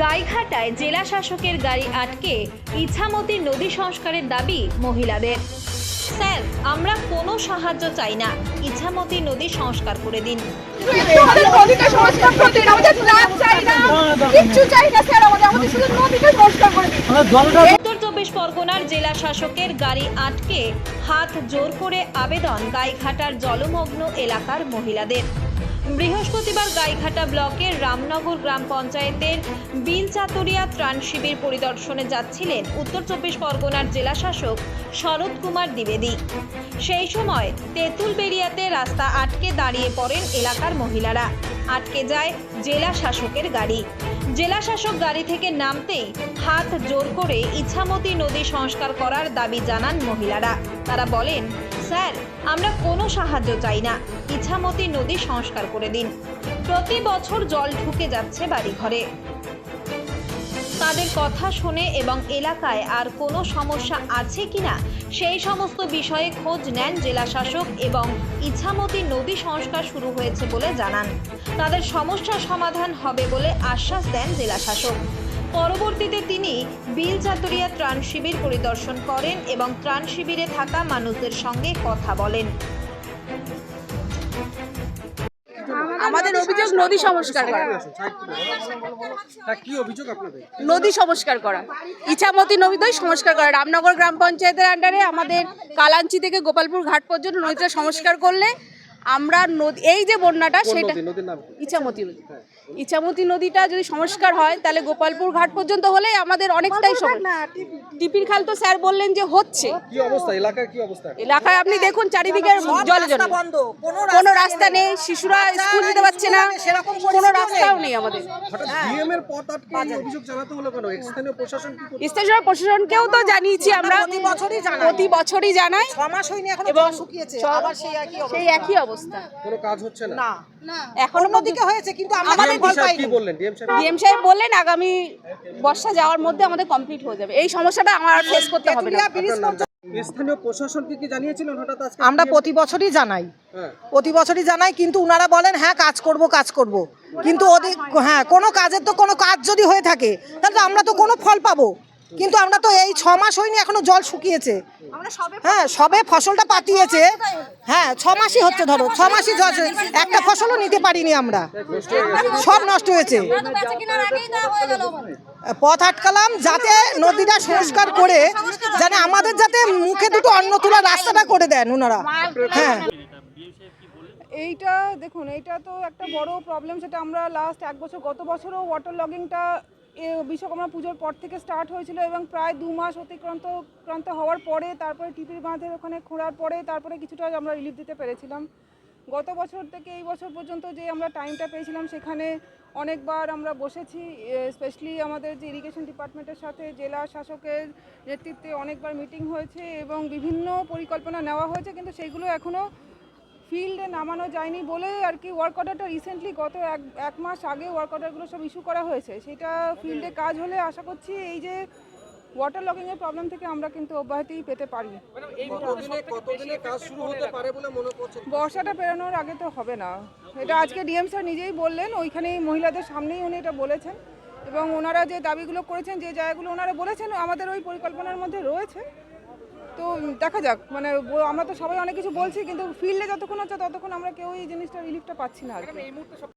গাইঘাটায় জেলা শাসকের গাড়ি আটকে ইছামতি নদী সংস্কারের দাবি মহিলাদের। স্যার আমরা কোনো সাহায্য চাই না। ইছামতি নদী সংস্কার করে দিন। আমাদের নদীটা সংস্কার করে দিন আমাদের ফ্ল্যাট চাই না। কিচ্ছু চাই না স্যার আমাদের আমাদের শুধু নদীটা সংস্কার করে দিন। উত্তর চব্বিশ পরগনার জেলা শাসকের গাড়ি আটকে হাত জোর করে আবেদন গাইঘাটার জলমগ্ন এলাকার মহিলাদের। বৃহস্পতিবার গাইঘাটা ব্লকের রামনগর গ্রাম পঞ্চায়েতের বিলচাতুরিয়া ত্রাণ শিবির পরিদর্শনে যাচ্ছিলেন উত্তর চব্বিশ পরগনার জেলা শাসক শরৎ কুমার দ্বিবেদী। সেই সময় তেঁতুলবেড়িয়াতে রাস্তা আটকে দাঁড়িয়ে পড়েন এলাকার মহিলারা। আটকে যায় জেলা শাসকের গাড়ি। জেলা শাসক গাড়ি থেকে নামতেই হাত জোর করে ইছামতি নদী সংস্কার করার দাবি জানান মহিলারা। তারা বলেন স্যার, আমরা কোনো সাহায্য চাই না। ইছামতি নদী সংস্কার করে দিন। প্রতি বছর জল ঢুকে যাচ্ছে বাড়িঘরে। তাদের কথা শুনে এবং এলাকায় আর কোনো সমস্যা আছে কিনা, সেই সমস্ত বিষয়ে খোঁজ নেন জেলা শাসক এবং ইছামতি নদী সংস্কার শুরু হয়েছে বলে জানান। তাদের সমস্যা সমাধান হবে বলে আশ্বাস দেন জেলা শাসক পরবর্তীতে তিনি বিল চাতুরিয়া ত্রাণ শিবির পরিদর্শন করেন এবং ত্রাণ শিবিরে থাকা মানুষদের সঙ্গে কথা বলেন। আমাদের অভিযোগ নদী সংস্কার। করা কি অভিযোগ আপনাদের? নদী সংস্কার করা। ইছামতি নদী সংস্কার করা। রামনগর গ্রাম পঞ্চায়েতের আন্ডারে আমাদের কালাঞ্চি থেকে গোপালপুর ঘাট পর্যন্ত নদীটা সংস্কার করলে আমরা নদী এই যে বন্যাটা সেটা ইছামতি নদী। ইছামতি নদীটা যদি সংস্কার হয় তাহলে গোপালপুর ঘাট পর্যন্ত হলে আমাদের অনেকটাই সময়। টিপির খাল তো স্যার বললেন যে হচ্ছে। কি অবস্থা? এলাকার কি অবস্থা? এলাকায় আপনি দেখুন চারিদিকে জলে জলে। কোনো রাস্তা নেই। শিশুরা স্কুল যেতে পারছে না কোনো রাস্তাও নেই আমাদের। ডিএম এর পথ আটকে এই অভিযোগ জানাতে হলো কেন? স্থানীয় প্রশাসন কি করছে? স্টেশন প্রশাসনকেও তো জানিয়েছি আমরা প্রতি বছরই জানাই। প্রতি বছরই জানাই। মাস হয়নি এখন এবং শুকিয়েছে। আবার সেই একই অবস্থা। সেই একই অবস্থা। কোনো কাজ হচ্ছে না? এখনও অন্যদিকে হয়েছে কিন্তু আমাদের ফল পাইনি কি বললেন? ডিএম সাহেব ডিএম সাহেব বললেন আগামী বর্ষা যাওয়ার মধ্যে আমাদের কমপ্লিট হয়ে যাবে। এই সমস্যাটা আমার আর ফেস করতে হবে না। স্থানীয় প্রশাসনকে কি জানিয়েছিলেন হঠাৎ আজকে আমরা প্রতি বছরই জানাই। হ্যাঁ। প্রতি বছরই জানাই কিন্তু উনারা বলেন হ্যাঁ কাজ করব কাজ করব। কিন্তু ওদের হ্যাঁ কোনো কাজের তো কোনো কাজ যদি হয়ে থাকে তাহলে তো আমরা তো কোনো ফল পাবো। কিন্তু আমরা তো এই ছ মাস হয়নি এখনও জল শুকিয়েছে। হ্যাঁ সবে ফসলটা পাতিয়েছে। হ্যাঁ ছ মাসই হচ্ছে ধরো ছ মাসই জল একটা ফসলও নিতে পারিনি আমরা। সব নষ্ট হয়েছে। পথ আটকালাম যাতে নদীটা সংস্কার করে যেন আমাদের যাতে মুখে দুটো অন্ন তোলার রাস্তাটা করে দেন ওনারা। হ্যাঁ। এইটা দেখুন, এইটা তো একটা বড় প্রবলেম সেটা আমরা লাস্ট এক বছর, গত বছরও ওয়াটার লগিংটা বিশ্বকর্মা পুজোর পর থেকে স্টার্ট হয়েছিল এবং প্রায় দু মাস অতিক্রান্ত, ক্রান্ত হওয়ার পরে, তারপরে টিপির বাঁধের ওখানে খোঁড়ার পরে, তারপরে কিছুটা আমরা রিলিফ দিতে পেরেছিলাম। গত বছর থেকে এই বছর পর্যন্ত যে আমরা টাইমটা পেয়েছিলাম সেখানে অনেকবার আমরা বসেছি স্পেশালি আমাদের যে ইরিগেশন ডিপার্টমেন্টের সাথে জেলা শাসকের নেতৃত্বে অনেকবার মিটিং হয়েছে এবং বিভিন্ন পরিকল্পনা নেওয়া হয়েছে কিন্তু সেইগুলো এখনও ফিল্ডে নামানো যায়নি বলে আর কি ওয়ার্ক অর্ডারটা রিসেন্টলি গত এক এক মাস আগে ওয়ার্ক অর্ডারগুলো সব ইস্যু করা হয়েছে। সেটা ফিল্ডে কাজ হলে আশা করছি এই যে ওয়াটার লগিংয়ের প্রবলেম থেকে আমরা কিন্তু অব্যাহতি পেতে পারি। বর্ষাটা পেরোনোর আগে তো হবে না। এটা আজকে ডিএম স্যার নিজেই বললেন ওইখানেই মহিলাদের সামনেই উনি এটা বলেছেন। এবং ওনারা যে দাবিগুলো করেছেন যে জায়গাগুলো ওনারা বলেছেন আমাদের ওই পরিকল্পনার মধ্যে রয়েছে। তো দেখা যাক মানে আমরা তো সবাই অনেক কিছু বলছি কিন্তু ফিল্ডে যতক্ষণ হচ্ছে ততক্ষণ আমরা কেউ এই জিনিসটা রিলিফটা পাচ্ছি না আর